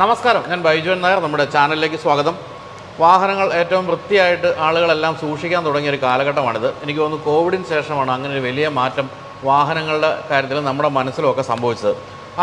നമസ്കാരം. ഞാൻ ബൈജുവൻ നായർ നമ്മുടെ ചാനലിലേക്ക് സ്വാഗതം. വാഹനങ്ങൾ ഏറ്റവും വൃത്തിയായിട്ട് ആളുകളെല്ലാം സൂക്ഷിക്കാൻ തുടങ്ങിയ ഒരു കാലഘട്ടമാണിത്. എനിക്ക് തോന്നുന്നു കോവിഡിന് ശേഷമാണ് അങ്ങനെ ഒരു വലിയ മാറ്റം വാഹനങ്ങളുടെ കാര്യത്തിൽ നമ്മുടെ മനസ്സിലുമൊക്കെ സംഭവിച്ചത്.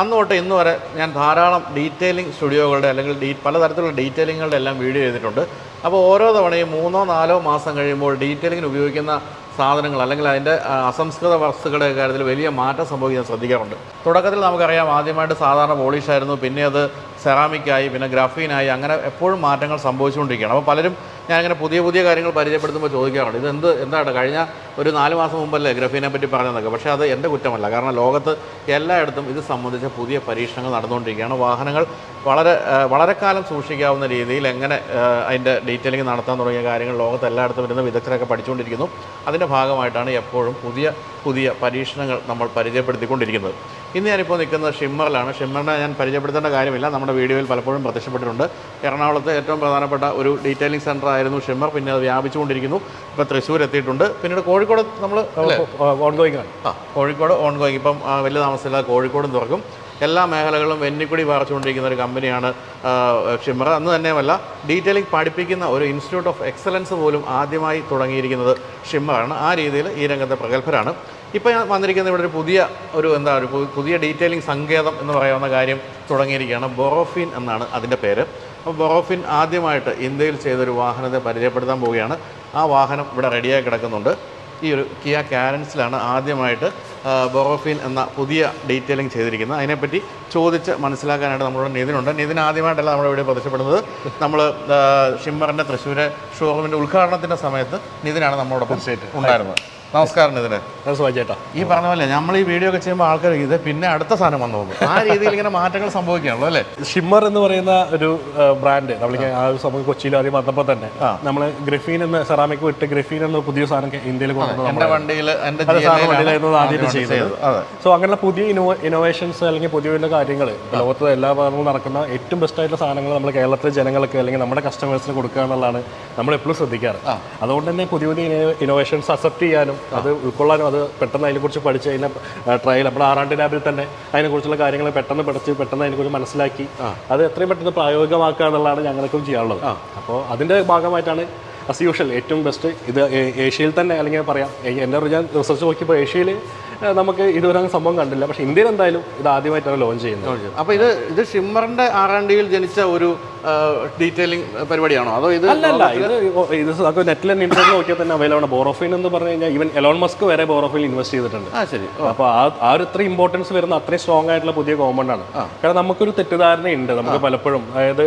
അന്ന് തൊട്ട് ഇന്ന് വരെ ഞാൻ ധാരാളം ഡീറ്റെയിലിംഗ് സ്റ്റുഡിയോകളുടെ അല്ലെങ്കിൽ ഡീ പലതരത്തിലുള്ള ഡീറ്റെയിലിങ്ങുകളുടെ എല്ലാം വീഡിയോ ചെയ്തിട്ടുണ്ട്. അപ്പോൾ ഓരോ തവണയും മൂന്നോ നാലോ മാസം കഴിയുമ്പോൾ ഡീറ്റെയിലിങ്ങിന് ഉപയോഗിക്കുന്ന സാധനങ്ങൾ അല്ലെങ്കിൽ അതിന്റെ അസംസ്കൃത വസ്തുക്കളുടെ കാര്യത്തിൽ വലിയ മാറ്റം സംഭവിക്കാൻ ശ്രദ്ധിക്കാറുണ്ട്. തുടക്കത്തിൽ നമുക്കറിയാം ആദ്യമായിട്ട് സാധാരണ പോളിഷ് ആയിരുന്നു പിന്നെ അത് സെറാമിക്കായി പിന്നെ ഗ്രാഫീനായി അങ്ങനെ എപ്പോഴും മാറ്റങ്ങൾ സംഭവിച്ചുകൊണ്ടിരിക്കുകയാണ്. അപ്പോൾ പലരും ഞാനിങ്ങനെ പുതിയ പുതിയ കാര്യങ്ങൾ പരിചയപ്പെടുത്തുമ്പോൾ ചോദിക്കാറുണ്ട് ഇത് എന്ത് എന്താണ് കഴിഞ്ഞ ഒരു നാല് മാസം മുമ്പല്ലേ ഗ്രഫീനെ പറ്റി പറഞ്ഞതൊക്കെ? പക്ഷേ അത് എന്റെ കുറ്റമല്ല കാരണം ലോകത്ത് എല്ലായിടത്തും ഇത് സംബന്ധിച്ച പുതിയ പരീക്ഷണങ്ങൾ നടന്നുകൊണ്ടിരിക്കുകയാണ്. വാഹനങ്ങൾ വളരെ വളരെ കാലം സൂക്ഷിക്കാവുന്ന രീതിയിൽ എങ്ങനെ അതിന്റെ ഡീറ്റെയിലിംഗ് നടത്താൻ തുടങ്ങിയ കാര്യങ്ങൾ ലോകത്ത് എല്ലായിടത്തും വരുന്ന വിദഗ്ധരൊക്കെ പഠിച്ചുകൊണ്ടിരിക്കുന്നു. അതിന്റെ ഭാഗമായിട്ടാണ് എപ്പോഴും പുതിയ പുതിയ പരീക്ഷണങ്ങൾ നമ്മൾ പരിചയപ്പെടുത്തിക്കൊണ്ടിരിക്കുന്നത്. ഇന്ന് ഞാനിപ്പോൾ നിൽക്കുന്നത് ഷിമ്മറിലാണ്. ഷിമ്മറിനെ ഞാൻ പരിചയപ്പെടുത്തേണ്ട കാര്യമില്ല. നമ്മുടെ വീഡിയോയിൽ പലപ്പോഴും പ്രത്യക്ഷപ്പെട്ടിട്ടുണ്ട്. എറണാകുളത്ത് ഏറ്റവും പ്രധാനപ്പെട്ട ഒരു ഡീറ്റെയിലിംഗ് സെന്റർ ആയിരുന്നു ഷിമ്മർ. പിന്നെ അത് വ്യാപിച്ചുകൊണ്ടിരിക്കുന്നു. ഇപ്പോൾ തൃശ്ശൂർ എത്തിയിട്ടുണ്ട് പിന്നീട് കോഴിക്കോട് നമ്മൾ ഓൺഗോയിങ് ആണ് ആ കോഴിക്കോട് ഓൺഗോയിങ് ഇപ്പം വലിയ താമസമില്ലാതെ കോഴിക്കോടും തുറക്കും. എല്ലാ മേഖലകളും വെന്നിക്കുടി പാർച്ചുകൊണ്ടിരിക്കുന്ന ഒരു കമ്പനിയാണ് ഷിമർ അന്ന് തന്നെയുമല്ല ഡീറ്റെയിലിംഗ് പഠിപ്പിക്കുന്ന ഒരു ഇൻസ്റ്റിറ്റ്യൂട്ട് ഓഫ് എക്സലൻസ് പോലും ആദ്യമായി തുടങ്ങിയിരിക്കുന്നത് ഷിമ്മറാണ് ആ രീതിയിൽ ഈ രംഗത്തെ പ്രഗത്ഭരാണ്. ഇപ്പോൾ ഞാൻ വന്നിരിക്കുന്ന ഇവിടെ ഒരു പുതിയ ഒരു എന്താ ഒരു പുതിയ ഡീറ്റെയിലിംഗ് സങ്കേതം എന്ന് പറയാവുന്ന കാര്യം തുടങ്ങിയിരിക്കുകയാണ്. ബൊറോഫിൻ എന്നാണ് അതിന്റെ പേര്. അപ്പോൾ ബൊറോഫിൻ ആദ്യമായിട്ട് ഇന്ത്യയിൽ ചെയ്തൊരു വാഹനത്തെ പരിചയപ്പെടുത്താൻ പോവുകയാണ്. ആ വാഹനം ഇവിടെ റെഡിയായി കിടക്കുന്നുണ്ട്. ഈ ഒരു കിയ കാരൻസിലാണ് ആദ്യമായിട്ട് ബൊറോഫിൻ എന്ന പുതിയ ഡീറ്റെയിലിംഗ് ചെയ്തിരിക്കുന്നത്. അതിനെപ്പറ്റി ചോദിച്ച് മനസ്സിലാക്കാനായിട്ട് നമ്മളോട് നിതിനുണ്ട്. നിതിൻ ആദ്യമായിട്ടല്ല നമ്മുടെ ഇവിടെ പ്രത്യക്ഷപ്പെടുന്നത് നമ്മൾ ഷിമ്മറിന്റെ തൃശ്ശൂരെ ഷോറൂമിന്റെ ഉദ്ഘാടനത്തിന്റെ സമയത്ത് നിതിനാണ് നമ്മളോടൊപ്പം ഉണ്ടായിരുന്നത്. നമസ്കാരം ഇതിന്. ചേട്ടാ. ഈ പറഞ്ഞ പോലെ നമ്മൾ ഈ വീഡിയോ ഒക്കെ ചെയ്യുമ്പോൾ ആൾക്കാർ ഇത് പിന്നെ അടുത്ത സാധനം വന്നു പോകും. ആ രീതിയിൽ ഇങ്ങനെ മാറ്റങ്ങൾ സംഭവിക്കുകയാണല്ലോ അല്ലേ? ഷിമ്മർ എന്ന് പറയുന്ന ഒരു ബ്രാൻഡ് നമ്മൾ ആ ഒരു സമയം കൊച്ചിയിൽ ആദ്യം വന്നപ്പോൾ തന്നെ നമ്മൾ ഗ്രഫീൻ എന്ന സെറാമിക് വിട്ട് ഗ്രഫീൻ എന്ന പുതിയ സാധനം ഇന്ത്യയിൽ കൊണ്ടുവന്നു എന്റെ വണ്ടിയിൽ എന്റെ വണ്ടിയിലായിരുന്നു ആദ്യമായിട്ട് ചെയ്തത്. സോ അങ്ങനെ പുതിയ ഇന്നോവേഷൻസ് അല്ലെങ്കിൽ പുതിയ പുതിയ കാര്യങ്ങൾ ലോകത്ത് എല്ലാ ഭാഗങ്ങളും നടക്കുന്ന ഏറ്റവും ബെസ്റ്റ് ആയിട്ടുള്ള സാധനങ്ങൾ നമ്മൾ കേരളത്തിലെ ജനങ്ങൾക്ക് അല്ലെങ്കിൽ നമ്മുടെ കസ്റ്റമേഴ്സിന് കൊടുക്കുക എന്നുള്ളതാണ് നമ്മൾ എപ്പോഴും ശ്രദ്ധിക്കാറ്. അതുകൊണ്ട് തന്നെ പുതിയ പുതിയ ഇന്നോവേഷൻസ് അക്സെപ്റ്റ് ചെയ്യാനും അത് ഉൾക്കൊള്ളാനും അത് പെട്ടെന്ന് അതിനെക്കുറിച്ച് പഠിച്ച് അതിനെ ട്രയൽ നമ്മുടെ ആറാണ്ട് ലാബിൽ തന്നെ അതിനെക്കുറിച്ചുള്ള കാര്യങ്ങൾ പെട്ടെന്ന് പഠിച്ച് പെട്ടെന്ന് അതിനെക്കുറിച്ച് മനസ്സിലാക്കി. അത് എത്രയും പെട്ടെന്ന് പ്രായോഗികമാക്കുക എന്നുള്ളതാണ് ഞങ്ങൾക്കും ചെയ്യാനുള്ളത്. അപ്പോൾ അതിന്റെ ഭാഗമായിട്ടാണ് അസ് യൂഷ്വൽ ഏറ്റവും ബെസ്റ്റ് ഇത് ഏഷ്യയിൽ തന്നെ അല്ലെങ്കിൽ പറയാം. എന്റെ ഞാൻ റിസർച്ച് നോക്കിയപ്പോൾ ഏഷ്യയിൽ നമുക്ക് ഇതുവരെ സംഭവം കണ്ടില്ല. പക്ഷെ ഇന്ത്യയിൽ എന്തായാലും ഇത് ആദ്യമായിട്ടാണ് ലോഞ്ച് ചെയ്യുന്നത്. അപ്പോൾ ഇത് ഇത് ഷിമ്മറിന്റെ ആർ ആൻഡ് ഡിയിൽ ജനിച്ച ഒരു ഡീറ്റെയിലിംഗ് പരിപാടിയാണോ? അതോ ഇത് അല്ല ഇത് ഇത് നമുക്ക് നെറ്റിൽ തന്നെ ഇന്റർനെറ്റ് നോക്കിയാൽ തന്നെ അവൈലബിൾ ആണ്. ബോറോഫിൻ എന്ന് പറഞ്ഞു കഴിഞ്ഞാൽ ഇവൻ എലോൺ മസ്ക് വരെ ബോറോഫിൽ ഇൻവെസ്റ്റ് ചെയ്തിട്ടുണ്ട്. ആ ശരി. അപ്പോൾ ആ ഒരു ഇത്ര ഇമ്പോർട്ടൻസ് വരുന്ന അത്രയും സ്ട്രോങ് ആയിട്ടുള്ള പുതിയ കോമ്പൗണ്ട് ആണ്. കാരണം നമുക്കൊരു തെറ്റിദ്ധാരണയുണ്ട് നമുക്ക് പലപ്പോഴും. അതായത്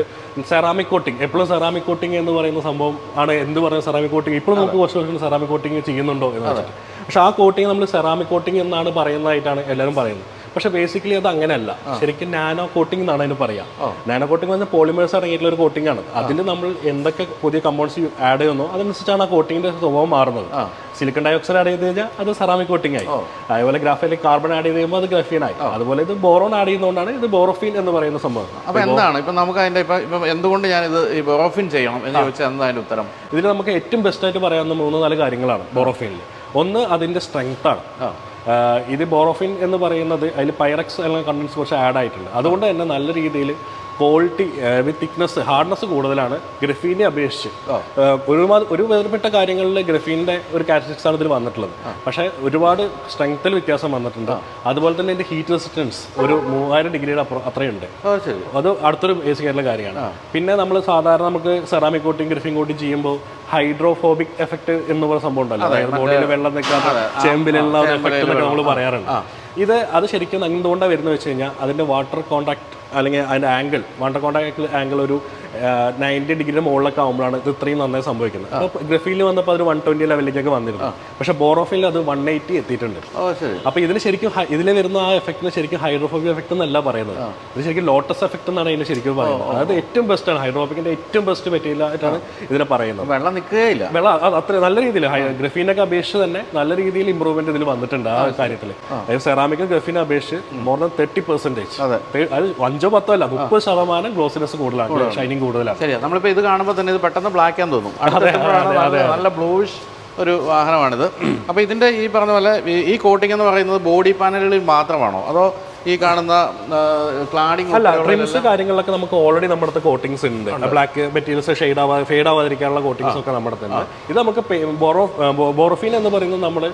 സെറാമിക് കോട്ടിംഗ് എപ്പോഴും സെറാമിക് കോട്ടിംഗ് എന്ന് പറയുന്ന സംഭവം ആണ് എന്ത് പറയുന്നത് സെറാമിക് കോട്ടിംഗ് ഇപ്പോഴും നമുക്ക് കുറച്ച് വർഷം സെറാമിക് കോട്ടിംഗ് ചെയ്യുന്നുണ്ടോ എന്ന് വെച്ചിട്ട്. പക്ഷെ ആ കോട്ടിങ് നമ്മൾ സെറാമിക് കോട്ടിങ് എന്നാണ് പറയുന്നതായിട്ടാണ് എല്ലാവരും പറയുന്നത്. പക്ഷെ ബേസിക്കലി അത് അങ്ങനെയല്ല. ശരിക്കും നാനോ കോട്ടിംഗ് എന്നാണ് അതിന് പറയാം. നാനോ കോട്ടിംഗ് പറഞ്ഞാൽ പോളിമേഴ്സ് അടങ്ങിയിട്ടുള്ള ഒരു കോട്ടിംഗ് ആണ്. അതിൽ നമ്മൾ എന്തൊക്കെ പുതിയ കമ്പൗണ്ട്സ് ആഡ് ചെയ്യുന്നു അതനുസരിച്ചാണ് ആ കോട്ടിങ്ങിന്റെ സ്വഭാവം മാറുന്നത്. സിലിക്കൺ ഡയോക്സൈഡ് ആഡ് ചെയ്ത് കഴിഞ്ഞാൽ അത് സെറാമിക് കോട്ടിംഗ് ആയി. അതേപോലെ ഗ്രാഫൈലിക് കാർബൺ ആഡ് ചെയ്ത് കഴിയുമ്പോൾ അത് ഗ്രഫീൻ ആയി. അതുപോലെ ഇത് ബോറോൺ ആഡ് ചെയ്യുന്നതുകൊണ്ടാണ് ഇത് ബോറോഫീൻ എന്ന് പറയുന്ന സംഭവം. അപ്പോൾ എന്താണ്? ഇപ്പം നമുക്ക് അതിന്റെ ഇപ്പം എന്തുകൊണ്ട് എന്തുകൊണ്ട് ഇത് ഈ ബോറോഫീൻ ചെയ്യണം എന്ന് ചോദിച്ചാൽ എന്താ അതിന്റെ ഉത്തരം? ഇതിൽ നമുക്ക് ഏറ്റവും ബെസ്റ്റ് ആയിട്ട് പറയാവുന്ന മൂന്ന് നാല് കാര്യങ്ങളാണ് ബോറോഫിനിൽ ഒന്ന് അതിന്റെ സ്ട്രെങ്ത് ആണ്. ഇത് ബോറോഫിൻ എന്ന് പറയുന്നത് അതിൽ പൈറക്സ് അല്ലെങ്കിൽ കണ്ടൻസ് കുറച്ച് ആഡ് ആയിട്ടുണ്ട്. അതുകൊണ്ട് തന്നെ നല്ല രീതിയിൽ ക്വാളിറ്റി വിത്ത് തിക്നെസ് ഹാർഡ്നെസ് കൂടുതലാണ്. ഗ്രഫീനെ അപേക്ഷിച്ച്. ഒരുപാട് ഒരു വിധപ്പെട്ട കാര്യങ്ങളിൽ ഗ്രഫീന്റെ ഒരു കാറ്റഗറിക്സ് ആണ് ഇതിൽ വന്നിട്ടുള്ളത്. പക്ഷേ ഒരുപാട് സ്ട്രെങ്ത്തിൽ വ്യത്യാസം വന്നിട്ടുണ്ട്. അതുപോലെ തന്നെ ഇതിന്റെ ഹീറ്റ് റെസിസ്റ്റൻസ് ഒരു മൂവായിരം ഡിഗ്രിയുടെ അപ്പുറം അത്രയുണ്ട്. അത് അടുത്തൊരു ബേസിക് ആയിട്ടുള്ള കാര്യമാണ്. പിന്നെ നമ്മൾ സാധാരണ നമുക്ക് സെറാമിക് കോട്ടിങ് ഗ്രഫീൻ കോട്ടിങ് ചെയ്യുമ്പോൾ ഹൈഡ്രോഫോബിക് എഫക്ട് എന്ന് പറയുന്ന സംഭവം ഉണ്ടല്ലോ. അതായത് ബോഡിയിൽ വെള്ളം നിൽക്കാത്ത ചെമ്പിലുള്ള എഫക്ട് എന്നൊക്കെ നമ്മൾ പറയാറുണ്ട്. ഇത് അത് ശരിക്കും എന്തുകൊണ്ടാണ് വരുന്നത് വെച്ച് കഴിഞ്ഞാൽ അതിന്റെ വാട്ടർ കോണ്ടാക്ട് അല്ലെങ്കിൽ അതിന്റെ ആംഗിൾ വണ്ടർ കോണ്ടാക്ട് ആംഗിൾ ഒരു നയന്റി ഡിഗ്രിയുടെ മുകളിലൊക്കെ ആകുമ്പോഴാണ് ഇത് ഇത്രയും നന്നായി സംഭവിക്കുന്നത്. അപ്പോൾ ഗ്രഫീൽ വന്നപ്പോൾ അത് വൺ ട്വന്റി ലെവലിലേക്കൊക്കെ വന്നിരുന്നു. പക്ഷേ ബോറോഫിൽ അത് വൺ എയ്റ്റി എത്തിയിട്ടുണ്ട്. അപ്പോൾ ഇതിന് ശരിക്കും ഹൈ- വരുന്ന ആ എഫക്റ്റിന് ശരിക്കും ഹൈഡ്രോഫോബിക് എഫക്റ്റ് എന്നല്ല പറയുന്നത്. ഇത് ശരിക്കും ലോട്ടസ് എഫക്റ്റ് എന്നാണ് ഇതിന് ശരിക്കും പറയുന്നത്. അതായത് ഏറ്റവും ബെസ്റ്റ് ആണ്. ഹൈഡ്രോഫോബിക്കിന്റെ ഏറ്റവും ബെസ്റ്റ് മെറ്റീരിയൽ ആയിട്ടാണ് ഇതിനെ പറയുന്നത്. വെള്ളം നിൽക്കുകയില്ല. വെള്ളം അത് അത്ര നല്ല രീതിയിൽ ഗ്രഫീനൊക്കെ അപേക്ഷിച്ച് തന്നെ നല്ല രീതിയിൽ ഇമ്പ്രൂവ്മെന്റ് ഇതിൽ വന്നിട്ടുണ്ട് ആ കാര്യത്തിൽ അതായത് സെറാമിക്കും ഗ്രഫീനെ അപേക്ഷിച്ച് മോർ ദാൻ തേർട്ടി പെർസെന്റേജ് അതെ. അത് അഞ്ചോ പത്തോ അല്ല മുപ്പത് ശതമാനം ഗ്ലോസിനെസ് കൂടുതലാണ് ഷൈനിങ് കൂടുതലാണ്. ശരിയാ നമ്മളിപ്പോൾ ഇത് കാണുമ്പോൾ തന്നെ ഇത് പെട്ടെന്ന് ബ്ലാക്ക് ആണെന്ന് തോന്നും. നല്ല- ബ്ലൂഷ് ഒരു വാഹനമാണിത്. അപ്പോൾ ഇതിന്റെ ഈ പറഞ്ഞ പോലെ ഈ- കോട്ടിംഗ് എന്ന് പറയുന്നത് ബോഡി പാനലുകളിൽ മാത്രമാണോ? അതോ ഈ കാണുന്ന ക്ലാഡിംഗ് അല്ല ട്രിംസ് കാര്യങ്ങളിലൊക്കെ നമുക്ക് ഓൾറെഡി നമ്മുടെ അടുത്ത് കോട്ടിങ്സ് ഉണ്ട്. ബ്ലാക്ക് മെറ്റീരിയൽസ് ഷെയ്ഡ് ആവാ ഫെയ്ഡ് ആവാതിരിക്കാനുള്ള കോട്ടിങ്സ് ഒക്കെ നമ്മുടെ തന്നെ ഇത് നമുക്ക് ബോറോ ബോറോഫീൻ എന്ന് പറയുന്നത് നമ്മൾ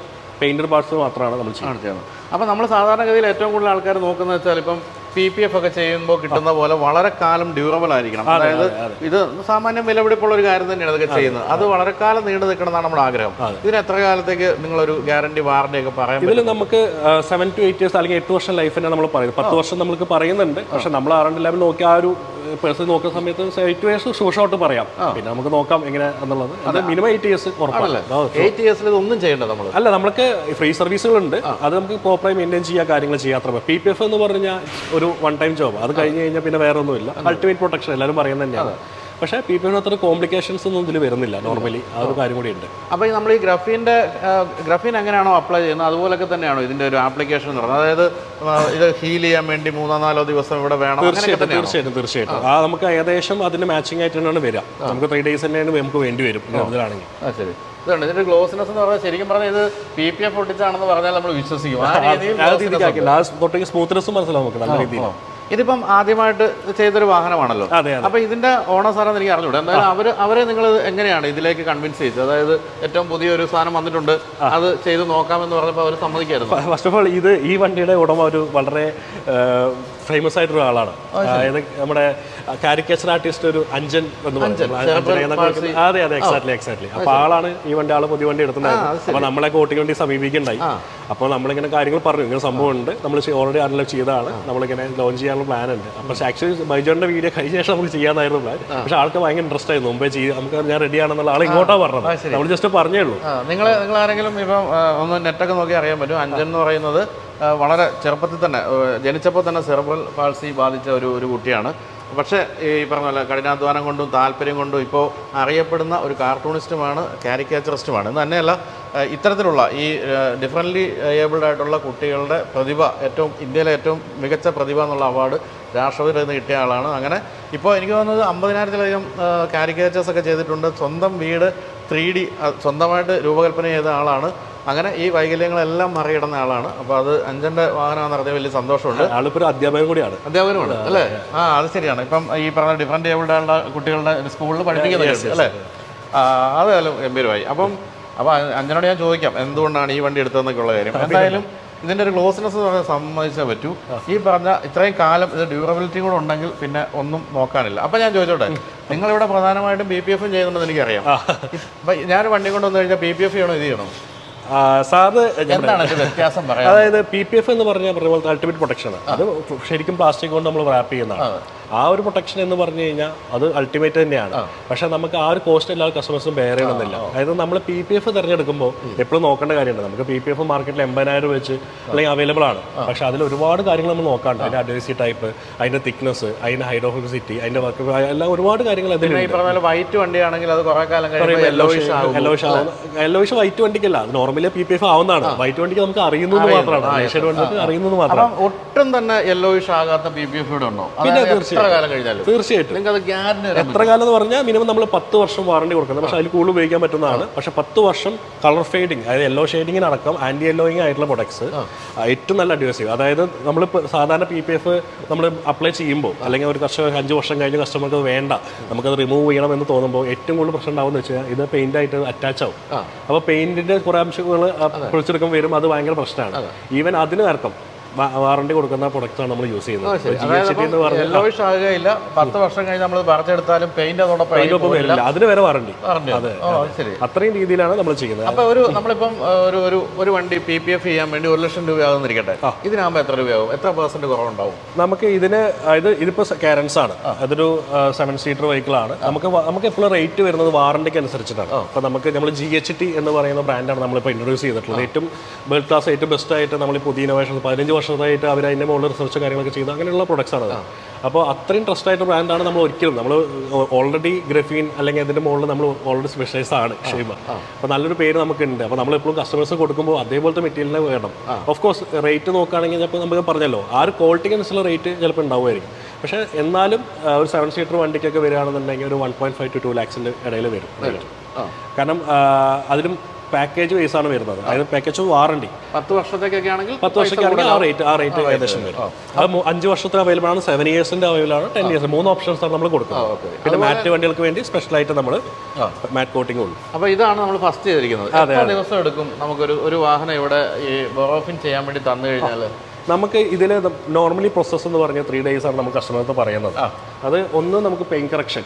പെയിന്റർ പാർട്സ് മാത്രമാണ് നമ്മൾ ചെയ്യുന്നത്. അപ്പോൾ നമ്മൾ സാധാരണഗതിയിൽ ഏറ്റവും കൂടുതൽ ആൾക്കാർ നോക്കുന്നത് വെച്ചാൽ ഇപ്പം പി പി എഫ് ഒക്കെ ചെയ്യുമ്പോൾ കിട്ടുന്ന പോലെ വളരെ കാലം ഡ്യൂറബിൾ ആയിരിക്കണം. അതായത് ഇത് സാമാന്യം വിലപിടിപ്പുള്ള ഒരു കാര്യം തന്നെയാണ് ഇതൊക്കെ ചെയ്യുന്നത്. അത് വളരെ കാലം നീണ്ടു നിൽക്കണം എന്നാണ് നമ്മുടെ ആഗ്രഹം. ഇതിന് എത്ര കാലത്തേക്ക് നിങ്ങളൊരു ഗ്യാരണ്ടി വാറണ്ടി ഒക്കെ പറയാം ഇതിൽ നമുക്ക് സെവൻ ടു എയ്റ്റ് ഇയേഴ്സ് അല്ലെങ്കിൽ എട്ട് വർഷം ലൈഫ് തന്നെ നമ്മൾ പറയുന്നത് പത്ത് വർഷം നമുക്ക് പറയുന്നുണ്ട്. പക്ഷെ നമ്മൾ ആറണ്ട് ലെവൽ നോക്കി ആ ഒരു പേഴ്സൺ നോക്കുന്ന സമയത്ത് എയ്റ്റ് ഇയേഴ്സ് ഷൂഷോട്ട് പറയാം. പിന്നെ നമുക്ക് നോക്കാം എങ്ങനെ എന്നുള്ളത്. അത് മിനിമം എയ്റ്റ് ഇയേഴ്സ് ഒന്നും എയ്റ്റ് ഇയേഴ്സിൽ ചെയ്യേണ്ട നമ്മൾ അല്ല നമുക്ക് ഫ്രീ സർവീസുകളുണ്ട് അത് നമുക്ക് പ്രോപ്പറായി മെയിന്റെയിൻ ചെയ്യാൻ കാര്യങ്ങൾ ചെയ്യാത്ര പി പി എഫ് എന്ന് പറഞ്ഞാൽ ഒരു വൺ ടൈം ജോബ് അത് കഴിഞ്ഞ് കഴിഞ്ഞാൽ പിന്നെ വേറെ ഒന്നുമില്ല അൾട്ടിമേറ്റ് പ്രൊട്ടക്ഷൻ എല്ലാവരും പറയുന്നത് തന്നെയാണ്. പക്ഷേ പി പി എഫിന് അത്ര കോംപ്ലിക്കേഷൻസ് ഒന്നും ഇതിൽ വരുന്നില്ല നോർമലി ആ ഒരു കാര്യം കൂടി ഉണ്ട്. അപ്പോൾ ഈ നമ്മൾ ഈ ഗ്രഫീന്റെ ഗ്രഫീൻ എങ്ങനെയാണോ അപ്ലൈ ചെയ്യുന്നത്? അതുപോലൊക്കെ തന്നെയാണോ ഇതിന്റെ ഒരു ആപ്ലിക്കേഷൻ എന്ന് പറയുന്നത്? അതായത് ഇത് ഹീൽ ചെയ്യാൻ വേണ്ടി മൂന്നോ നാലോ ദിവസം ഇവിടെ വേണം തീർച്ചയായിട്ടും തീർച്ചയായിട്ടും തീർച്ചയായിട്ടും. ആ. നമുക്ക് ഏകദേശം അതിന് മാച്ചിങ് ആയിട്ട് തന്നെയാണ് വരിക. നമുക്ക് ത്രീ ഡേയ്സ് തന്നെയാണ് നമുക്ക് വേണ്ടി വരും കൂടുതലാണെങ്കിൽ. ആ ശരി. ഇതുണ്ട്. ഇതിന്റെ ഗ്ലോസിനെസ് എന്ന് പറഞ്ഞാൽ ശരിക്കും പറഞ്ഞാൽ ഇത് പി പി എഫ് പൊട്ടിച്ചാണെന്ന് പറഞ്ഞാൽ നമ്മൾ വിശ്വസിക്കും. ആ രീതിയിൽ തൊട്ടേക്ക് സ്മൂത്ത്നെസ്സും മനസ്സിലാവും നമുക്ക് നല്ല രീതിയിൽ. ഇതിപ്പം ആദ്യമായിട്ട് ചെയ്തൊരു വാഹനമാണല്ലോ. അപ്പൊ ഇതിന്റെ ഓണർ സാറാന്ന് എനിക്ക് അറിഞ്ഞൂടെ? എന്തായാലും അവർ അവരെ നിങ്ങൾ എങ്ങനെയാണ് ഇതിലേക്ക് കൺവിൻസ് ചെയ്തത്? അതായത് ഏറ്റവും പുതിയൊരു സാധനം വന്നിട്ടുണ്ട് അത് ചെയ്ത് നോക്കാമെന്ന് പറഞ്ഞപ്പോൾ അവർ സമ്മതിക്കായിരുന്നു. ഫസ്റ്റ് ഓഫ് ഓൾ ഇത് ഈ വണ്ടിയുടെ ഉടമ ഒരു വളരെ ഫേമസ് ആയിട്ടൊരു ആളാണ് അതായത് നമ്മുടെ കാരിക്കേച്ചർ ആർട്ടിസ്റ്റ് ഒരു അഞ്ചൻ എന്ന് പറയുന്നത് അതെ അതെ എക്സാക്ട്ലി എക്സാക്ട്ലി അപ്പൊ ആളാണ് ഈ വണ്ടി ആൾ പുതിയ വണ്ടി എടുത്തിട്ടുണ്ടായിരുന്നു അപ്പൊ നമ്മളെ കോട്ടിങ് വേണ്ടി സമീപിക്കുണ്ടായി അപ്പോൾ നമ്മളിങ്ങനെ കാര്യങ്ങൾ പറഞ്ഞു. ഇങ്ങനെ സംഭവം ഉണ്ട് നമ്മൾ ഓൾറെഡി അറിയില്ല ചെയ്തതാണ് നമ്മളിങ്ങനെ ലോഞ്ച് ചെയ്യാനുള്ള പ്ലാൻ ഉണ്ട്. അപ്പോൾ ആക്ച്വലി ബൈജോന്റെ വീഡിയോ കഴിഞ്ഞ ശേഷം നമുക്ക് ചെയ്യാനായിരുന്നു പ്ലാൻ പക്ഷെ ആൾക്ക് ഭയങ്കര ഇൻട്രസ്റ്റ് ആയിരുന്നു. മുമ്പേ ചെയ്ത് നമുക്ക് ഞാൻ റെഡി ആണെന്നുള്ള ആൾ ഇങ്ങോട്ടാ പറഞ്ഞത്. നമ്മൾ ജസ്റ്റ് പറഞ്ഞേ ഉള്ളൂ. നിങ്ങൾ നിങ്ങൾ ആരെങ്കിലും ഇപ്പം ഒന്ന് നെറ്റൊക്കെ നോക്കി അറിയാൻ പറ്റും. അഞ്ചൻ എന്ന് പറയുന്നത് വളരെ ചെറുപ്പത്തിൽ തന്നെ ജനിച്ചപ്പോൾ തന്നെ സെർബൽ പാൾസി ബാധിച്ച ഒരു ഒരു കുട്ടിയാണ്. പക്ഷേ ഈ പറഞ്ഞ പോലെ കഠിനാധ്വാനം കൊണ്ടും താല്പര്യം കൊണ്ടും ഇപ്പോൾ അറിയപ്പെടുന്ന ഒരു കാർട്ടൂണിസ്റ്റുമാണ് കാരിക്കേച്ചറിസ്റ്റുമാണ്. എന്ന് തന്നെയല്ല ഇത്തരത്തിലുള്ള ഈ ഡിഫറന്റ്ലി ഏബിൾഡ് ആയിട്ടുള്ള കുട്ടികളുടെ പ്രതിഭ ഏറ്റവും ഇന്ത്യയിലെ ഏറ്റവും മികച്ച പ്രതിഭ എന്നുള്ള അവാർഡ് രാഷ്ട്രപതിയിൽ നിന്ന് കിട്ടിയ ആളാണ്. അങ്ങനെ ഇപ്പോൾ എനിക്ക് തോന്നുന്നത് അമ്പതിനായിരത്തിലധികം കാരിക്കേച്ചേഴ്സൊക്കെ ചെയ്തിട്ടുണ്ട്. സ്വന്തം വീട് ത്രീ ഡി സ്വന്തമായിട്ട് രൂപകൽപ്പന ചെയ്ത ആളാണ്. അങ്ങനെ ഈ വൈകല്യങ്ങളെല്ലാം മറികടന്ന ആളാണ്. അപ്പോൾ അത് അഞ്ചന്റെ വാഹനമാണെന്ന് പറഞ്ഞാൽ വലിയ സന്തോഷമുണ്ട്. ആളിപ്പോ അധ്യാപകൻ കൂടിയാണ്. അധ്യാപകനുമാണ് അല്ലേ? ആ അത് ശരിയാണ്. ഇപ്പം ഈ പറഞ്ഞ ഡിഫറെന്റ് ഏബിൾഡ് ആളുടെ കുട്ടികളുടെ സ്കൂളിൽ പഠിപ്പിക്കുന്ന അല്ലേ? ആ അതായാലും ഗംഭീരമായി. അപ്പം അപ്പോൾ അഞ്ചനോട് ഞാൻ ചോദിക്കാം എന്തുകൊണ്ടാണ് ഈ വണ്ടി എടുത്തതെന്നൊക്കെ ഉള്ള കാര്യം എന്തായാലും ഇതിന്റെ ഒരു ക്ലോസ്നെസ് എന്ന് പറഞ്ഞാൽ സമ്മതിച്ചേ പറ്റൂ. ഈ പറഞ്ഞ ഇത്രയും കാലം ഇത് ഡ്യൂറബിലിറ്റി കൂടെ ഉണ്ടെങ്കിൽ പിന്നെ ഒന്നും നോക്കാനില്ല. അപ്പം ഞാൻ ചോദിച്ചോട്ടെ നിങ്ങളിവിടെ പ്രധാനമായിട്ടും ബി പി എഫും ചെയ്യുന്നുണ്ടെന്ന് എനിക്കറിയാം. അപ്പം ഞാൻ വണ്ടി കൊണ്ടുവന്നു കഴിഞ്ഞാൽ ബി പി എഫ് ചെയ്യണോ ഇത് ചെയ്യണോ? ആ, സാറ് എന്താണ് ഇതിന്റെ വ്യത്യാസം അതായത് പി പി എഫ് എന്ന് പറഞ്ഞാൽ പറഞ്ഞ അൾട്ടിമേറ്റ് പ്രൊട്ടക്ഷൻ അത് ശരിക്കും പ്ലാസ്റ്റിക് കൊണ്ട് നമ്മൾ റാപ്പ് ചെയ്യുന്നതാണ്. ആ ഒരു പ്രൊട്ടക്ഷൻ എന്ന് പറഞ്ഞു കഴിഞ്ഞാൽ അത് അൾട്ടിമേറ്റ് തന്നെയാണ്. പക്ഷെ നമുക്ക് ആ ഒരു കോസ്റ്റ് എല്ലാ കസ്റ്റമേഴ്സും ബെയർ ചെയ്യണമെന്നില്ല. അതായത് നമ്മൾ പി പി എഫ് തിരഞ്ഞെടുക്കുമ്പോൾ എപ്പോഴും നോക്കേണ്ട കാര്യമുണ്ട്. നമുക്ക് പി പി എഫ് മാർക്കറ്റിൽ എൺപതിനായിരം വെച്ച് അല്ലെങ്കിൽ അവൈലബിൾ ആണ്. പക്ഷെ അതിൽ ഒരുപാട് കാര്യങ്ങൾ നമ്മൾ നോക്കാണ്ട്. അതിന്റെ അഡ്വൈസി ടൈപ്പ് അതിന്റെ തിക്നെസ് അതിന്റെ ഹൈഡ്രോഫിസിറ്റി അതിന്റെ വർക്ക് എല്ലാം ഒരുപാട് കാര്യങ്ങൾ അതിൽ വൈറ്റ് വണ്ടിയാണെങ്കിൽ അത് കുറെ കാലം കഴിയുമ്പോൾ യെല്ലോയിഷ് വൈറ്റ് വണ്ടിക്കല്ല. നോർമലി പി പി എഫ് ആവുന്നതാണ്. വൈറ്റ് വണ്ടിക്ക് നമുക്ക് അറിയുന്നത് മാത്രമാണ്. അറിയുന്നത് അപ്പം ഒട്ടും തന്നെ യെല്ലോയിഷ് ആകാത്ത പി പി എഫ് ഉണ്ടോ? പിന്നെ അതായത് എത്ര കാലം കഴിഞ്ഞാലും. തീർച്ചയായിട്ടും. എത്ര കാലം എന്ന് പറഞ്ഞാൽ മിനിമം നമ്മൾ പത്ത് വർഷം വാറണ്ടി കൊടുക്കുന്നത് പക്ഷെ അതിൽ കൂടുതൽ ഉപയോഗിക്കാൻ പറ്റുന്നതാണ്. പക്ഷെ പത്ത് വർഷം കളർ ഫെയ്ഡിങ് അതായത് യെല്ലോ ഷെയ്ഡിങ്ങിന് അടക്കം ആന്റി യെല്ലോയിങ് ആയിട്ടുള്ള പ്രൊഡക്ട്സ് ഏറ്റവും നല്ല അഡ്വൈസ് അതായത് നമ്മൾ സാധാരണ പി പി എഫ് നമ്മൾ അപ്ലൈ ചെയ്യുമ്പോൾ അല്ലെങ്കിൽ ഒരു കർഷകർ അഞ്ച് വർഷം കഴിഞ്ഞ് കസ്റ്റമർക്ക് വേണ്ട നമുക്കത് റിമൂവ് ചെയ്യണം എന്ന് തോന്നുമ്പോൾ ഏറ്റവും കൂടുതൽ പ്രശ്നം ഉണ്ടാവും എന്ന് വെച്ചാൽ ഇത് പെയിന്റ് ആയിട്ട് അറ്റാച്ച് ആവും. അപ്പോൾ പെയിന്റിന്റെ കുറേ അംശങ്ങൾ പൊളിച്ചെടുക്കുമ്പോൾ വരും അത് ഭയങ്കര പ്രശ്നമാണ്. ഈവൻ അതിന് നേരത്തം വാറണ്ടി കൊടുക്കുന്ന പ്രൊഡക്റ്റാണ് ആണ് നമ്മൾ യൂസ് ചെയ്യുന്നത്. പത്ത് വർഷം കഴിഞ്ഞ് നമ്മൾ പറിച്ചെടുത്താലും പെയിന്റ് അതോടൊപ്പം വരില്ല അതിന് വരെ വാറണ്ടി അതെ അത്രയും രീതിയിലാണ് നമ്മൾ ചെയ്യുന്നത്. അപ്പൊ ഒരു നമ്മളിപ്പം ഒരു ഒരു ഒരു വണ്ടി പി പി എഫ് ചെയ്യാൻ വേണ്ടി ഒരു ലക്ഷം രൂപയാകുന്നിരിക്കട്ടെ ഇതിനാകുമ്പോൾ എത്ര രൂപയാകും എത്ര പെർസെന്റ് കുറവുണ്ടാവും? നമുക്ക് ഇതിന് അതായത് ഇതിപ്പോ കാരൻസ് ആണ്. അതൊരു സെവൻ സീറ്റർ വെഹിക്കിൾ ആണ്. നമുക്ക് നമുക്ക് എപ്പോഴും റേറ്റ് വരുന്നത് വാറണ്ടിക്ക് അനുസരിച്ചിട്ടാണ്. അപ്പൊ നമുക്ക് നമ്മൾ ജി എച്ച് ടി എന്ന് പറയുന്ന ബ്രാൻഡാണ് നമ്മളിപ്പോൾ ഇൻട്രൊഡ്യൂസ് ചെയ്തിട്ടുള്ളത്. ഏറ്റവും വേൾഡ് ക്ലാസ് ഏറ്റവും ബെസ്റ്റ് ആയിട്ട് നമ്മൾ പുതിയ ഇന്നോവേഷൻ പതിനഞ്ച് വർഷമായിട്ട് അവർ അതിന്റെ മുകളിൽ റിസർച്ച് കാര്യങ്ങളൊക്കെ ചെയ്ത് അങ്ങനെയുള്ള പ്രൊഡക്ട്സ് ആണ് അപ്പോൾ അത്രയും ട്രസ്റ്റ് ആയിട്ട് ബ്രാൻഡാണ് നമ്മൾ ഒരിക്കലും. നമ്മൾ ഓൾറെഡി ഗ്രഫീൻ അല്ലെങ്കിൽ അതിന്റെ മുകളിൽ നമ്മൾ ഓൾറെഡി സ്പെഷ്യലൈസ് ആണ് ഷെയ്മ. അപ്പോൾ നല്ലൊരു പേര് നമുക്കുണ്ട്. അപ്പോൾ നമ്മളെപ്പോഴും കസ്റ്റമേഴ്സ് കൊടുക്കുമ്പോൾ അതേപോലത്തെ മെറ്റീരിയലിനെ വേണം. ഓഫ് കോഴ്സ് റേറ്റ് നോക്കുകയാണെങ്കിൽ ചിലപ്പോൾ നമുക്ക് പറഞ്ഞല്ലോ ആ ഒരു ക്വാളിറ്റിക്ക് അനുസരിച്ചുള്ള റേറ്റ് ചിലപ്പോൾ ഉണ്ടാവുമായിരിക്കും. പക്ഷേ എന്നാലും ഒരു സെവൻ സീറ്റർ വണ്ടിക്കൊക്കെ വരികയാണെന്നുണ്ടെങ്കിൽ ഒരു one point five to two ലാക്സിന്റെ ഇടയിൽ വരും. കാരണം അതിലും പാക്കേജ് ബേസ് ആണ് വരുന്നത്. അതായത് പാക്കേജ് വാറണ്ടി പത്ത് വർഷത്തേക്കൊക്കെ ആണെങ്കിൽ പത്ത് വർഷത്തേക്കാണെങ്കിൽ ആ റേറ്റ് ആ റേറ്റ് ഏകദേശം വരും. അത് അഞ്ച് വർഷത്തിന് അവൈലബിൾ ആണ് സെവൻ ഇയേഴ്സിന്റെ അവൈലബിൾ ആണ് ടെൻ ഇയേഴ്സ് മൂന്ന് ഓപ്ഷൻസ് ആണ് നമ്മൾ കൊടുക്കുന്നത്. പിന്നെ മാറ്റ് വണ്ടികൾക്ക് വേണ്ടി സ്പെഷ്യൽ ആയിട്ട് നമ്മൾ മാറ്റ് കോട്ടിംഗ് ഉള്ളൂ. അപ്പോൾ ഇതാണ് നമ്മൾ ഫസ്റ്റ് ചെയ്തിരിക്കുന്നത്. എത്ര ദിവസം എടുക്കും? നമുക്കൊരു ഒരു വാഹനം ഇവിടെ ഈ ബോറോഫിൻ ചെയ്യാൻ വേണ്ടി തന്നു കഴിഞ്ഞാൽ നമുക്ക് ഇതിൽ നോർമലി പ്രോസസ്സ് എന്ന് പറഞ്ഞാൽ ത്രീ ഡേയ്സ് ആണ് നമുക്ക് കസ്റ്റമർക്ക് പറയുന്നത്. അത് ഒന്ന് നമുക്ക് പെയിൻ കറക്ഷൻ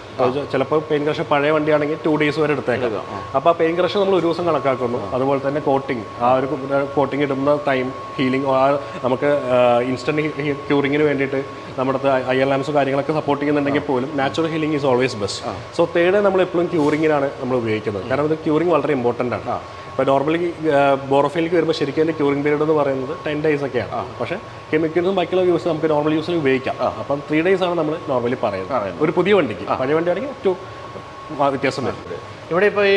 ചിലപ്പോൾ പെയിൻ കറക്ഷൻ പഴയ വണ്ടിയാണെങ്കിൽ ടു ഡേയ്സ് വരെ എടുത്തേക്കാം. അപ്പോൾ ആ. പെയിൻ കറക്ഷൻ നമ്മൾ ഒരു ദിവസം കണക്കാക്കുന്നു. അതുപോലെ തന്നെ കോട്ടിങ് ആ ഒരു കോട്ടിങ് ഇടുന്ന ടൈം ഹീലിംഗ് ആ നമുക്ക് ഇൻസ്റ്റന്റ് ക്യൂറിങ്ങിന് വേണ്ടിയിട്ട് നമ്മുടെ ഐ എൽ ആംസും കാര്യങ്ങളൊക്കെ സപ്പോർട്ട് ചെയ്യുന്നുണ്ടെങ്കിൽ പോലും natural healing is always best so third നമ്മൾ എപ്പോഴും ക്യൂറിങ്ങിനാണ് നമ്മൾ ഉപയോഗിക്കുന്നത്. കാരണം ഇത് ക്യൂറിങ് വളരെ ഇമ്പോർട്ടന്റ് ആണ്. ഇപ്പോൾ നോർമലി ബോറോഫിലേക്ക് വരുമ്പോൾ ശരിക്കും അതിന്റെ ക്യൂറിംഗ് പീരീഡ് എന്ന് പറയുന്നത് ടെൻ ഡേയ്സ് ഒക്കെയാണ്. പക്ഷേ കെമിക്കൽസും ബാക്കിയുള്ള യൂസ് നമുക്ക് നോർമൽ യൂസിന് ഉപയോഗിക്കാം. അപ്പം ത്രീ ഡേയ്സ് ആണ് നമ്മൾ നോർമലി പറയുന്നത്. ഒരു പുതിയ വണ്ടിക്ക്. പഴയ വണ്ടി ആണെങ്കിൽ ടു വ്യത്യാസം വരും. ഇവിടെ ഇപ്പോൾ ഈ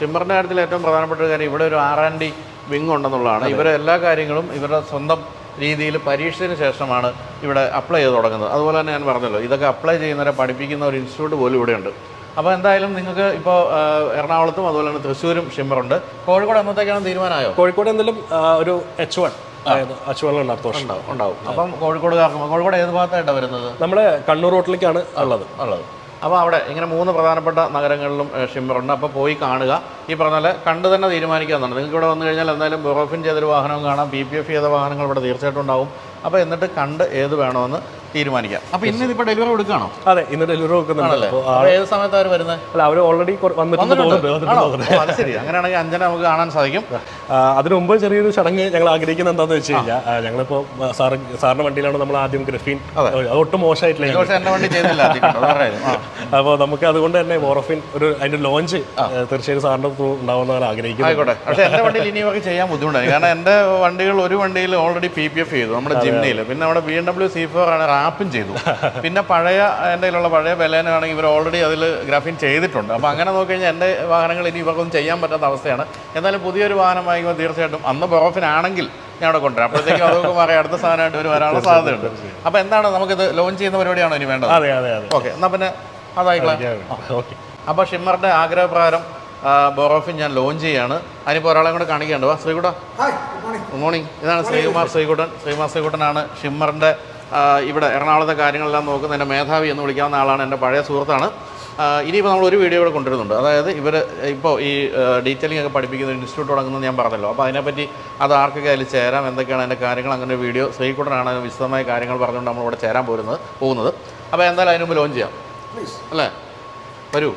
ഷിമ്മറിന്റെ കാര്യത്തിൽ ഏറ്റവും പ്രധാനപ്പെട്ട ഒരു കാര്യം ഇവിടെ ഒരു ആർ ആൻഡ് ഡി വിങ് ഉണ്ടെന്നുള്ളതാണ്. ഇവരെ എല്ലാ കാര്യങ്ങളും ഇവരുടെ സ്വന്തം രീതിയിൽ പരീക്ഷത്തിന് ശേഷമാണ് ഇവിടെ അപ്ലൈ ചെയ്ത് തുടങ്ങുന്നത്. അതുപോലെ തന്നെ ഞാൻ പറഞ്ഞല്ലോ ഇതൊക്കെ അപ്ലൈ ചെയ്യുന്നവരെ പഠിപ്പിക്കുന്ന ഒരു ഇൻസ്റ്റിറ്റ്യൂട്ട് പോലും ഇവിടെയുണ്ട്. അപ്പോൾ എന്തായാലും നിങ്ങൾക്ക് ഇപ്പോൾ എറണാകുളത്തും അതുപോലെ തന്നെ തൃശ്ശൂരും ഷിമ്മറുണ്ട്. കോഴിക്കോട് എന്നത്തേക്കാണ് തീരുമാനമായോ? കോഴിക്കോട് എന്തെങ്കിലും ഒരു എച്ച് വൺ അടുത്ത വർഷം ഉണ്ടാവും അപ്പം കോഴിക്കോട് കോഴിക്കോട് ഏത് ഭാഗത്തായിട്ടാണ് വരുന്നത്? നമ്മുടെ കണ്ണൂർ റോട്ടിലേക്കാണ് ഉള്ളത്. ഉള്ളത്. അപ്പോൾ അവിടെ ഇങ്ങനെ മൂന്ന് പ്രധാനപ്പെട്ട നഗരങ്ങളിലും ഷിമ്മറുണ്ട്. അപ്പോൾ പോയി കാണുക. ഈ പറഞ്ഞാൽ കണ്ടു കണ്ട് തന്നെ തീരുമാനിക്കാവുന്നതാണ് നിങ്ങൾക്ക് ഇവിടെ വന്നു കഴിഞ്ഞാൽ എന്തായാലും ബൊറോഫിൻ ചെയ്തൊരു വാഹനവും കാണാം. പി പി എഫ് ചെയ്ത വാഹനങ്ങൾ ഇവിടെ തീർച്ചയായിട്ടും ഉണ്ടാവും. അപ്പോൾ എന്നിട്ട് കണ്ട് ഏത് വേണമെന്ന് തീരുമാനിക്കാം. അപ്പൊ ഇന്ന് ഇപ്പൊ ഡെലിവറി കൊടുക്കുകയാണോ? അതെ ഇന്ന് ഡെലിവറി കൊടുക്കുന്നുണ്ടല്ലേ ഏത് സമയത്ത് അവർ വരുന്നത് അല്ല അവർ ഓൾറെഡി വന്നിട്ടുണ്ട് അങ്ങനെയാണെങ്കിൽ അഞ്ചന നമുക്ക് കാണാൻ സാധിക്കും. അതിനു മുമ്പ് ചെറിയൊരു ചടങ്ങ് ഞങ്ങൾ ആഗ്രഹിക്കുന്നത് എന്താണെന്ന് വെച്ച് കഴിഞ്ഞാൽ ഞങ്ങളിപ്പോ ഞങ്ങളിപ്പോൾ സാർ സാറിന്റെ വണ്ടിയിലാണ് നമ്മൾ ആദ്യം ഗ്രഫീൻ. അതൊട്ടും ഒട്ടും മോശമായിട്ടില്ല അപ്പോൾ നമുക്ക് അതുകൊണ്ട് തന്നെ വോറഫിൻ ഒരു അതിന്റെ ലോഞ്ച് തീർച്ചയായും സാറിന്റെ ത്രൂ ഉണ്ടാവുന്ന ആഗ്രഹിക്കുന്നത് ആയിക്കോട്ടെ. പക്ഷെ എന്റെ വണ്ടിയിൽ ഇനി ഇവർക്ക് ചെയ്യാൻ ബുദ്ധിമുട്ടാണ്. കാരണം എന്റെ വണ്ടികൾ ഒരു വണ്ടിയിൽ ഓൾറെഡി പി പി എഫ് ചെയ്തു നമ്മുടെ ജിംനയിൽ പിന്നെ നമ്മുടെ B M W C four ആണ് റാപ്പും ചെയ്തു. പിന്നെ പഴയ എന്റെ കയ്യിലുള്ള പഴയ ബലേനാണെങ്കിൽ ഇവർ ഓൾറെഡി അതിൽ ഗ്രാഫിൻ ചെയ്തിട്ടുണ്ട്. അപ്പോൾ അങ്ങനെ നോക്കി കഴിഞ്ഞാൽ എന്റെ വാഹനങ്ങൾ ഇനി ഇവർക്കൊന്നും ചെയ്യാൻ പറ്റാത്ത അവസ്ഥയാണ്. എന്നാലും പുതിയൊരു വാഹനം വാങ്ങിക്കുമ്പോൾ തീർച്ചയായിട്ടും. അന്ന് ബോഫിനാണെങ്കിൽ ഞാൻ അവിടെ കൊണ്ടുവരാം. അപ്പോഴത്തേക്കും അതൊക്കെ മാറി അടുത്ത സാധനമായിട്ട് ഒരു വരാനുള്ള സാധ്യതയുണ്ട്. അപ്പോൾ എന്താണ് നമുക്കിത് ലോഞ്ച് ചെയ്യുന്ന പരിപാടിയാണോ ഇനി വേണ്ടത്? അതെ അതെ അതെ. ഓക്കെ എന്നാൽ പിന്നെ അതായിക്കോളെ. ഓക്കെ. അപ്പോൾ ഷിമ്മറിന്റെ ആഗ്രഹപ്രകാരം ബോറോഫിൻ ഞാൻ ലോഞ്ച് ചെയ്യാണ്. അതിനിപ്പോൾ ഒരാളെ കൂടെ കാണിക്കേണ്ട വാ ശ്രീകുട്ട. Good morning. ഇതാണ് ശ്രീകുമാർ ശ്രീകുട്ടൻ. ശ്രീകുമാർ ശ്രീകുട്ടനാണ് ഷിമ്മറിന്റെ ഇവിടെ എറണാകുളത്തെ കാര്യങ്ങളെല്ലാം നോക്കുന്ന എന്റെ മേധാവി എന്ന് വിളിക്കാവുന്ന ആളാണ് എന്റെ പഴയ സുഹൃത്താണ്. ഇനിയിപ്പോൾ നമ്മൾ ഒരു വീഡിയോ കൂടെ കൊണ്ടുവരുന്നുണ്ട്. അതായത് ഇവർ ഇപ്പോൾ ഈ ഡീറ്റെയിലിംഗ് ഒക്കെ പഠിപ്പിക്കുന്ന ഇൻസ്റ്റിറ്റ്യൂട്ട് തുടങ്ങുന്നത് ഞാൻ പറഞ്ഞല്ലോ. അപ്പോൾ അതിനെപ്പറ്റി അത് ആർക്കൊക്കെ അതിൽ ചേരാം? എന്തൊക്കെയാണ് അതിന്റെ കാര്യങ്ങൾ? അങ്ങനെ ഒരു വീഡിയോ ശ്രീകുട്ടനാണ് വിശദമായ കാര്യങ്ങൾ പറഞ്ഞുകൊണ്ട് നമ്മളിവിടെ ചേരാൻ പോരുന്നത് പോകുന്നത്. അപ്പോൾ എന്തായാലും അതിന് മുമ്പ് ലോഞ്ച് ചെയ്യാം. അല്ലേ? വരൂ.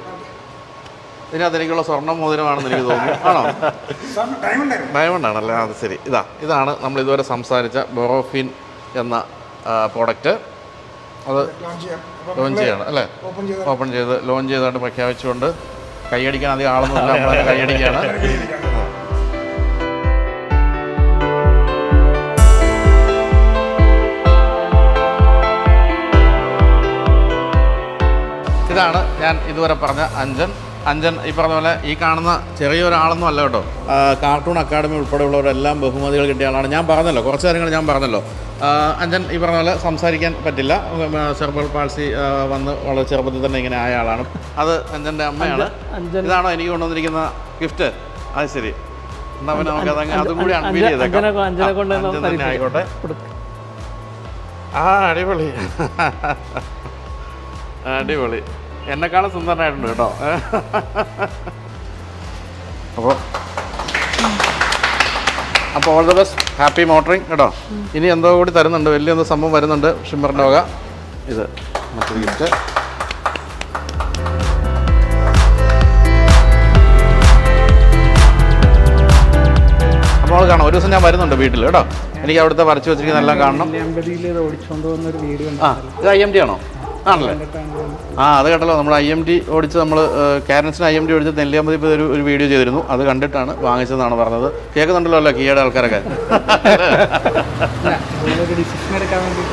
ഇതിനകത്ത് എനിക്കുള്ള സ്വർണ മോതിരമാണെന്ന് എനിക്ക് തോന്നുന്നു. ആണോ? ഡയമണ്ട് ആണല്ലേ? അത് ശരി. ഇതാ ഇതാണ് നമ്മൾ ഇതുവരെ സംസാരിച്ച ബൊറോഫിൻ എന്ന പ്രോഡക്റ്റ് അത് ലോഞ്ച് ചെയ്യണം അല്ലേ? ഓപ്പൺ ചെയ്ത്. ലോഞ്ച് ചെയ്തായിട്ട് പ്രഖ്യാപിച്ചുകൊണ്ട് കൈയടിക്കാൻ അധികം ആളൊന്നുമില്ല നമ്മളെ കൈയടിക്കുകയാണ് ഇതാണ് ഞാൻ ഇതുവരെ പറഞ്ഞ അഞ്ചൻ അഞ്ചൻ ഈ പറഞ്ഞ പോലെ ഈ കാണുന്ന ചെറിയൊരാളൊന്നും അല്ല കേട്ടോ. കാർട്ടൂൺ അക്കാഡമി ഉൾപ്പെടെയുള്ളവരെല്ലാം ബഹുമതികൾ കിട്ടിയ ആളാണ്. ഞാൻ പറഞ്ഞല്ലോ കുറച്ച് കാര്യങ്ങൾ ഞാൻ പറഞ്ഞല്ലോ. ആ, അഞ്ജൻ ഈ പറഞ്ഞ പോലെ സംസാരിക്കാൻ പറ്റില്ല. സെർബൽ പാൾസി വന്ന് വളരെ ചെറുപ്പത്തിൽ തന്നെ ഇങ്ങനെ ആയ ആളാണ്. അത് അഞ്ചന്റെ അമ്മയാണ്. ഇതാണോ എനിക്ക് കൊണ്ടുവന്നിരിക്കുന്ന ഗിഫ്റ്റ്? അത് ശരി. എന്നാ പിന്നെ നമുക്ക് അതങ്ങ് അതും കൂടി അൺവീൽ ചെയ്തേക്കാം. ആയിക്കോട്ടെ. ആ അടിപൊളി. അടിപൊളി. എന്നെക്കാളും സുന്ദരനായിട്ടുണ്ട് കേട്ടോ. അപ്പോൾ അപ്പോൾ all the best happy motoring കേട്ടോ. ഇനി എന്തോ കൂടി തരുന്നുണ്ട്. വലിയ എന്തോ സംഭവം വരുന്നുണ്ട്. ഷിമ്മറിന്റെ വക. ഇത് മറ്റൊരു ഗിഫ്റ്റ് അപ്പോൾ കാണാം. ഒരു ദിവസം ഞാൻ വരുന്നുണ്ട് വീട്ടിൽ കേട്ടോ. എനിക്ക് അവിടുത്തെ വരച്ചു വെച്ചിരിക്കുന്ന എല്ലാം കാണണം. ആ ഇത് ഐ എം ടി ആണോ? ആണല്ലേ? ആ അത് കേട്ടല്ലോ. നമ്മൾ ഐ എം ടി ഓടിച്ച് നമ്മൾ കാരൻസിന് ഐ എം ടി ഓടിച്ച് നെല്ലിയാമ്പതി ഇപ്പോൾ ഒരു ഒരു വീഡിയോ ചെയ്തിരുന്നു. അത് കണ്ടിട്ടാണ് വാങ്ങിച്ചതെന്നാണ് പറഞ്ഞത്. കേൾക്കുന്നുണ്ടല്ലോ അല്ലേ കീയുടെ ആൾക്കാരൊക്കെ?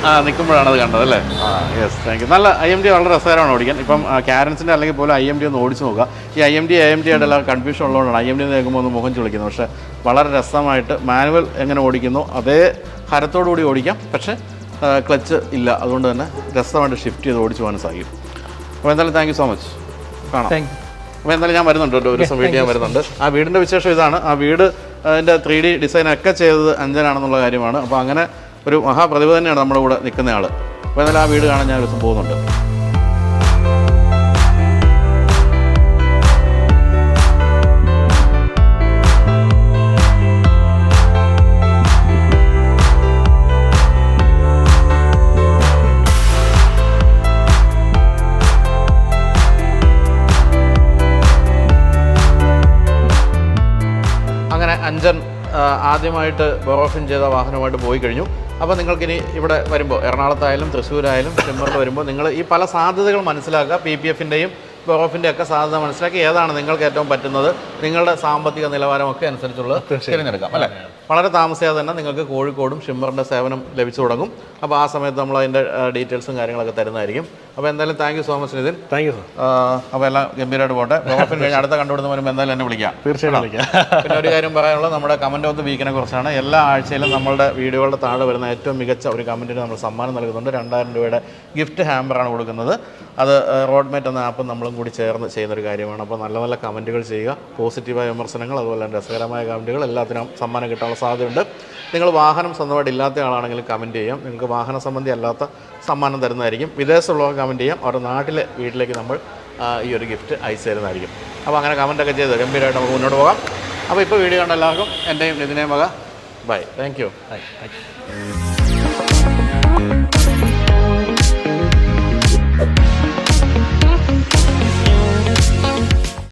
ആ നിൽക്കുമ്പോഴാണ് അത് കണ്ടത് അല്ലേ? ആ യെസ് താങ്ക് യു നല്ല ഐ എം ടി വളരെ രസകരമാണ് ഓടിക്കാൻ. ഇപ്പം കാരൻസിന്റെ അല്ലെങ്കിൽ പോലും ഐ എം ടി ഒന്ന് ഓടിച്ച് നോക്കുക. ഈ I M T I M T ആയിട്ട് എല്ലാം കൺഫ്യൂഷൻ ഉള്ളതുകൊണ്ടാണ് ഐ എം ടി കേൾക്കുമ്പോൾ ഒന്ന് മുഖം ചുളിക്കുന്നത്. പക്ഷേ വളരെ രസമായിട്ട് മാനുവൽ എങ്ങനെ ഓടിക്കുന്നു അതേ ഹരത്തോടു കൂടി ഓടിക്കാം. പക്ഷേ ക്ലച്ച് ഇല്ല. അതുകൊണ്ട് തന്നെ രസമായിട്ട് ഷിഫ്റ്റ് ചെയ്ത് ഓടിച്ചു പോകാൻ സാധിക്കും. അപ്പോൾ എന്തായാലും താങ്ക് യു സോ മച്ച് കാണാം. താങ്ക് യു അപ്പോൾ എന്തായാലും ഞാൻ വരുന്നുണ്ട് കേട്ടോ. ഒരു ദിവസം വീട്ടിൽ ഞാൻ വരുന്നുണ്ട്. ആ വീടിന്റെ വിശേഷം ഇതാണ്. ആ വീട് അതിന്റെ ത്രീ ഡി ഡിസൈനൊക്കെ ചെയ്തത് അഞ്ചനാണെന്നുള്ള കാര്യമാണ്. അപ്പോൾ അങ്ങനെ ഒരു മഹാപ്രതിഭ തന്നെയാണ് നമ്മുടെ കൂടെ നിൽക്കുന്ന ആൾ അപ്പോൾ എന്തായാലും ആ വീട് കാണാൻ ഞാൻ ഒരു ദിവസം പോകുന്നുണ്ട്. ആദ്യമായിട്ട് ബോറോഫൻ ചെയ്ത വാഹനമായിട്ട് പോയി കഴിഞ്ഞു. അപ്പോൾ നിങ്ങൾക്കിനി ഇവിടെ വരുമ്പോൾ എറണാകുളത്തായാലും തൃശ്ശൂരായാലും ചെമ്മറിൽ വരുമ്പോൾ നിങ്ങൾ ഈ പല സാധ്യതകൾ മനസ്സിലാക്കുക. പി പി എഫിന്റെയും ബോറോഫിന്റെ ഒക്കെ സാധ്യത മനസ്സിലാക്കി ഏതാണ് നിങ്ങൾക്ക് ഏറ്റവും പറ്റുന്നത്. നിങ്ങളുടെ സാമ്പത്തിക നിലവാരമൊക്കെ അനുസരിച്ചുള്ള തിരഞ്ഞെടുക്കാം അല്ലേ? വളരെ താമസിയാതെ തന്നെ നിങ്ങൾക്ക് കോഴിക്കോടും ഷിമ്മറിന്റെ സേവനം ലഭിച്ചു തുടങ്ങും. അപ്പോൾ ആ സമയത്ത് നമ്മൾ അതിന്റെ ഡീറ്റെയിൽസും കാര്യങ്ങളൊക്കെ തരുന്നതായിരിക്കും. അപ്പോൾ എന്തായാലും thank you so much Nithin. Thank you sir. അപ്പോൾ എല്ലാം ഗംഭീരമായിട്ട് പോട്ടെ. ബൊറോഫിൻ കഴിഞ്ഞ് അടുത്ത കണ്ടുപിടുന്ന വരുമ്പോൾ എന്തായാലും എന്നെ വിളിക്കാം. തീർച്ചയായിട്ടും വിളിക്കാം. പിന്നെ ഒരു കാര്യം പറയാനുള്ളത് നമ്മുടെ കമന്റ് ഓഫ് ദ വീക്കിനെ കുറിച്ചാണ്. എല്ലാ ആഴ്ചയിലും നമ്മുടെ വീഡിയോകളുടെ താഴെ വരുന്ന ഏറ്റവും മികച്ച ഒരു കമന്റിന് നമ്മൾ സമ്മാനം നൽകുന്നുണ്ട്. രണ്ടായിരം രൂപയുടെ ഗിഫ്റ്റ് ഹാമ്പറാണ് കൊടുക്കുന്നത്. അത് റോഡ്മേറ്റ് എന്ന ആപ്പ് നമ്മളും കൂടി ചേർന്ന് ചെയ്യുന്ന ഒരു കാര്യമാണ്. അപ്പോൾ നല്ല നല്ല കമന്റുകൾ ചെയ്യുക. പോസിറ്റീവായ വിമർശനങ്ങൾ അതുപോലെ തന്നെ രസകരമായ കമന്റുകൾ എല്ലാത്തിനും സമ്മാനം കിട്ടാനുള്ള സാധ്യതയുണ്ട്. നിങ്ങൾ വാഹനം സ്വന്തമായിട്ട് ഇല്ലാത്ത ആളാണെങ്കിൽ കമന്റ് ചെയ്യാം. നിങ്ങൾക്ക് വാഹന സംബന്ധി അല്ലാത്ത സമ്മാനം തരുന്നതായിരിക്കും. വിദേശത്തുള്ളവർ കമന്റ് ചെയ്യാം. അവരുടെ നാട്ടിലെ വീട്ടിലേക്ക് നമ്മൾ ഈ ഒരു ഗിഫ്റ്റ് അയച്ചു തരുന്നതായിരിക്കും. അപ്പോൾ അങ്ങനെ കമന്റൊക്കെ ചെയ്ത് ഗംഭീരമായിട്ട് നമുക്ക് മുന്നോട്ട് പോകാം. അപ്പോൾ ഇപ്പോൾ വീഡിയോ കണ്ട എല്ലാവർക്കും എന്റെയും നിതിനെയും വക. Bye thank you bye thank you